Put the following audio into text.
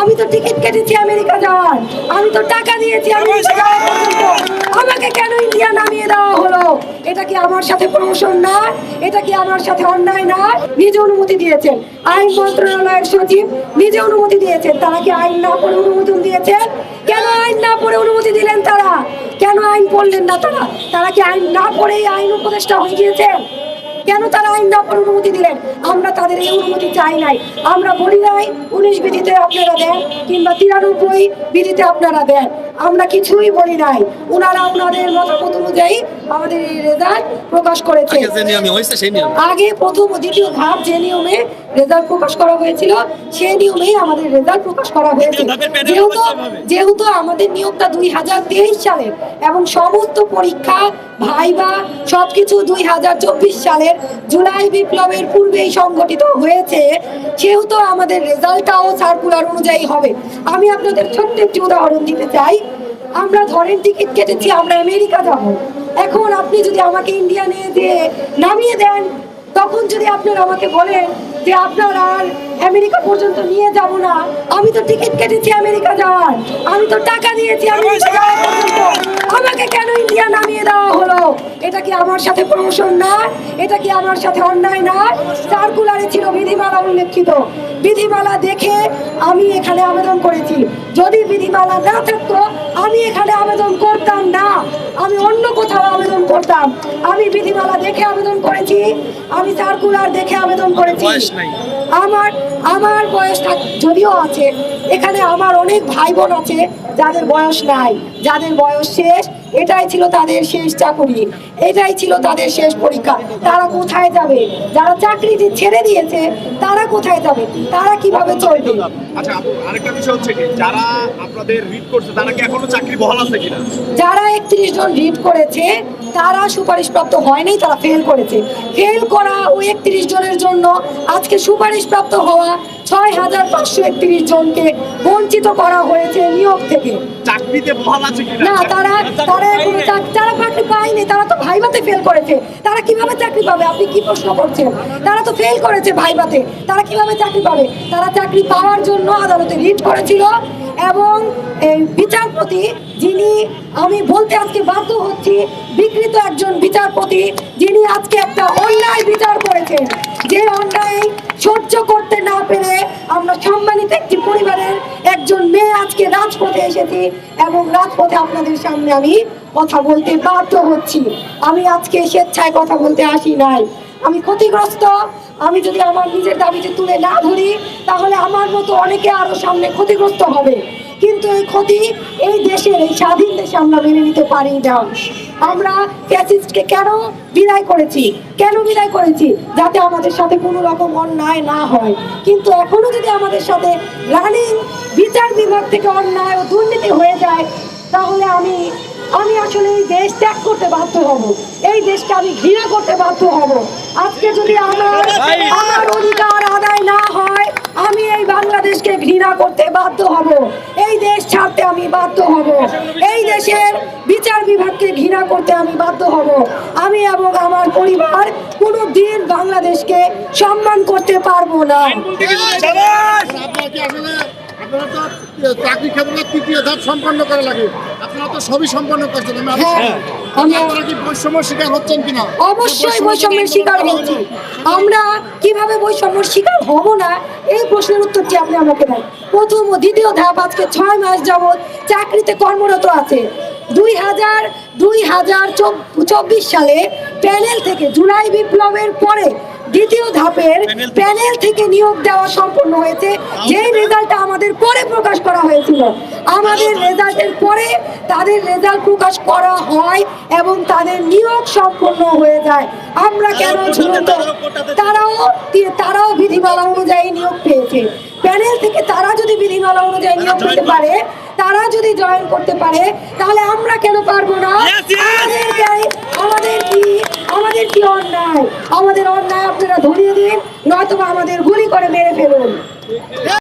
আমি তো টিকিট কেটেছি আমেরিকা যাওয়ার। আমি তো টাকা দিয়েছি আমেরিকা যাওয়ার আমাকে কেন ইন্ডিয়া নামিয়ে দেওয়া হলো? এটা কি আমার সাথে প্রমোশন না? এটা কি আমার সাথে অন্যায় না? নিজে অনুমতি দিয়েছেন। আইন মন্ত্রণালয়ের সচিব নিজে অনুমতি দিয়েছেন। তারা কি আইন না পড়ে অনুমোদন দিয়েছেন? কেন আইন না পড়ে অনুমতি দিলেন তারা? কেন আইন পড়লেন না তারা? তারা কি আইন না পড়েই আইন উপদেষ্টা হয়ে গিয়েছেন? কেন তারা আইন পড়ে অনুমতি দিলেন? আমরা তাদের এই অনুমতি চাই নাই। আমরা বলি নাই উনিশ বিধিতে আপনারা দেন কিংবা তিরানব্বই বিধিতে আপনারা দেন। আমরা কিছুই বলি নাই। ওনারা ওনাদের মতামত অনুযায়ী আমাদের এই রেজাল্ট প্রকাশ করেছে। আগে প্রথম ও দ্বিতীয় ধাপ যে নিয়মে রেজাল্ট প্রকাশ করা হয়েছিল সেই নিয়মেই আমাদের রেজাল্ট প্রকাশ করা হয়েছে। যেহেতু যেহেতু আমাদের নিয়োগটা দুই হাজার তেইশ সালের এবং সমস্ত পরীক্ষা ভাইবা সবকিছু দুই হাজার চব্বিশ সালের জুলাই বিপ্লবের পূর্বেই সংগঠিত হয়েছে, সেহেতু আমাদের রেজাল্টটাও সার্কুলার অনুযায়ী হবে। আমি আপনাদের ছোট্ট একটি উদাহরণ দিতে চাই। আমরা ধরেন টিকিট কেটেছি, আমরা আমেরিকা যাব। এখন আপনি যদি আমাকে ইন্ডিয়া নিয়ে দিয়ে নামিয়ে দেন, তখন যদি আপনারা আমাকে বলেন যে আপনার আর আমেরিকা পর্যন্ত নিয়ে যাব না, আমি তো টিকিট কেটেছি আমেরিকা যাওয়ার, আমি তো টাকা দিয়েছি আমেরিকা যাওয়ার পর্যন্ত। আমাকে কেন ইন্ডিয়া নামিয়ে হলো এটা কি আমার সাথে প্রমোশন না এটা কি আমার সাথে অন্যায় না সার্কুলারে ছিল বিধিমালা উল্লেখিত। বিধিমালা দেখে আমি এখানে আবেদন করেছি। যদি বিধিমালা না থাকতো আমি এখানে আবেদন করতাম না। আমি অন্য কোথাও আবেদন করতাম। আমি বিধিমালা দেখে আবেদন করেছি। আমি সার্কুলার দেখে আবেদন করেছি। আমার আমার বয়স থাক- যদিও আছে এখানে আমার অনেক ভাই বোন আছে যাদের বয়স নাই। যাদের বয়স শেষ এটাই ছিল তাদের শেষ চাকুরি। এটাই ছিল তাদের শেষ পরীক্ষা। তারা কোথায় যাবে? যারা চাকরি ছেড়ে দিয়েছে তারা কোথায় যাবে? তারা কীভাবে চলবে? আচ্ছা আরেকটা বিষয় হচ্ছে যারা আপনাদের রিড করছে তারা কি এখনও চাকরি বহাল আছে কিনা? যারা একত্রিশ জন রিড করেছে তারা সুপারিশপ্রাপ্ত হয়নি তারা ফেল করেছে। ফেল করা ওই একত্রিশ জনের জন্য আজকে সুপারিশপ্রাপ্ত হওয়া ছয় হাজার পাঁচশো একত্রিশ জনকে বঞ্চিত করা হয়েছে নিয়োগ থেকে। না তারা তারা এখনও তারা চাকরি পায়নি তারা তো ভাইভাতে ফেল করেছে। তারা কীভাবে চাকরি পাবে? আপনি কি প্রশ্ন করছেন? তারা তো ফেল করেছে ভাইভাতে তারা কীভাবে চাকরি পাবে? তারা চাকরি পাওয়ার জন্য আদালতে রিট করেছিল এবং এই বিচারপতি যিনি আমি বলতে আজকে বাধ্য হচ্ছি বিকৃত একজন বিচারপতি যিনি আজকে একটা অন্যায় বিচার করেছেন। যে অন্যায় সহ্য করতে না পেরে আমরা সম্মানিত একটি পরিবারের একজন মেয়ে আজকে রাজপথে এসেছি এবং রাজপথে আপনাদের সামনে আমি কথা বলতে বাধ্য হচ্ছি। আমি আজকে স্বেচ্ছায় কথা বলতে আসি নাই। আমি ক্ষতিগ্রস্ত। আমি যদি আমার নিজের দাবিতে তুলে না ধরি, তাহলে আমার মতো অনেকে আরও সামনে ক্ষতিগ্রস্ত হবে। কিন্তু এই ক্ষতি এই দেশের এই স্বাধীন দেশে আমরা মেনে নিতে পারি না আমরা ফ্যাসিস্টকে কেন বিদায় করেছি? কেন বিদায় করেছি? যাতে আমাদের সাথে কোনো রকম অন্যায় না হয়। কিন্তু এখনও যদি আমাদের সাথে রানিং বিচার বিভাগ থেকে অন্যায় ও দুর্নীতি হয়ে যায় তাহলে আমি আমি আসলে এই দেশ ত্যাগ করতে বাধ্য হব। এই দেশকে আমি ঘৃণা করতে বাধ্য হব। আজকে যদি আমার আমার অধিকার আদায় না হয় আমি এই বাংলাদেশকে ঘৃণা করতে বাধ্য হব। ছাড়তে আমি বাধ্য হব। এই দেশের বিচার বিভাগকে ঘৃণা করতে আমি বাধ্য হব। আমি এবং আমার পরিবার কোনো দিন বাংলাদেশকে সম্মান করতে পারব না। আপনারা তো চাকরি ক্ষেত্রে তৃতীয় ধাপ সম্পন্ন করা লাগে। আপনারা তো সবই সম্পন্ন করছেন। আমি হ্যাঁ, আপনারা কি শিকার হচ্ছেন কিনা? অবশ্যই বৈষম্যের শিকার হচ্ছি। আমরা কীভাবে বৈষম্যের শিকার হব না এই প্রশ্নের উত্তরটি আপনি আমাকে দেন। প্রথম ও দ্বিতীয় ধাপ আজকে ছয় মাস যাবৎ চাকরিতে কর্মরত আছে। দুই হাজার দুই হাজার চব্বিশ সালে প্যানেল থেকে জুলাই বিপ্লবের পরে দ্বিতীয় ধাপের প্যানেল থেকে নিয়োগ দেওয়া সম্পন্ন হয়েছে। যেই রেজাল্টটা আমাদের পরে প্রকাশ করা হয়েছিল আমাদের রেজাল্টের পরে তাদের রেজাল্ট প্রকাশ করা হয় এবং তাদের নিয়োগ সম্পন্ন হয়ে যায়। আমরা কেন ঝুলন্ত? তারাও তারাও বিধিমালা অনুযায়ী নিয়োগ পেয়েছে। প্যানেল থেকে তারা যদি বিধিমালা অনুযায়ী নিয়োগ পেতে পারে তারা যদি জয়েন করতে পারে তাহলে আমরা কেন পারব না? আমাদের আমাদের কি আমাদের কি অন্যায়? আমাদের অন্যায় আপনারা ধরিয়ে দিন নয়তো আমাদের গুলি করে মেরে ফেলুন।